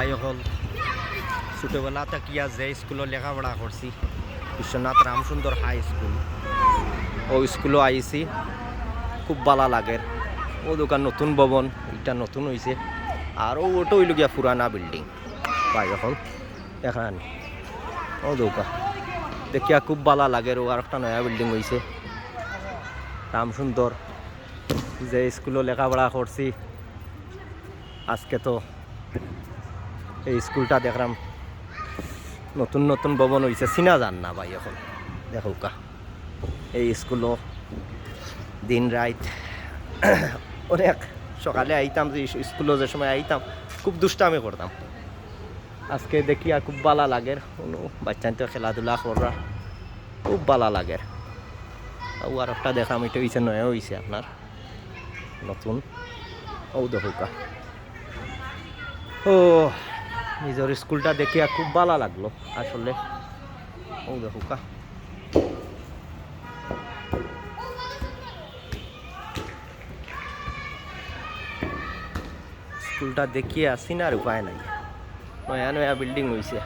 ভাই হল ছোটোবেলা তাকিয়া যে স্কুলত লেখাপড়া করছি বিশ্বনাথ রামসুন্দর হাই স্কুল ও স্কুলও আইছি খুব ভালো লাগে। ও দোকান নতুন ভবন এটা নতুন হয়েছে আর ও ওটা হইল গিয়া পুরানা বিল্ডিং ভাই হল এখানে ও দোকান দেখিয়া খুব ভালো লাগে। ও আর একটা নয়া বিল্ডিং হয়েছে রামসুন্দর যে স্কুলও লেখাপড়া করছি আজকে তো এই স্কুলটা দেখলাম। নতুন নতুন ভবন হয়েছে চিনা যান না ভাই এখন। দেখো কা। এই স্কুলও দিন রাত। অনেক সকালে আইতাম, যে স্কুলে যে সময় আইতাম, খুব দুষ্টামি করতাম। আজকে দেখি আর খুব ভালো লাগে বাচ্চা তো খেলাধুলা করা খুব ভালো লাগে ও আর একটা দেখাম, এটা হয়েছে নয় হয়েছে আপনার। নতুন। ও দেখো কা। ও নিজের স্কুলটা দেখিয়া খুব ভালো লাগল, আসলে। ও দেখো, কা। স্কুলটা দেখিয়ে আসি না আর উপায় নাই। নয়া নয়া বিল্ডিং হয়েছে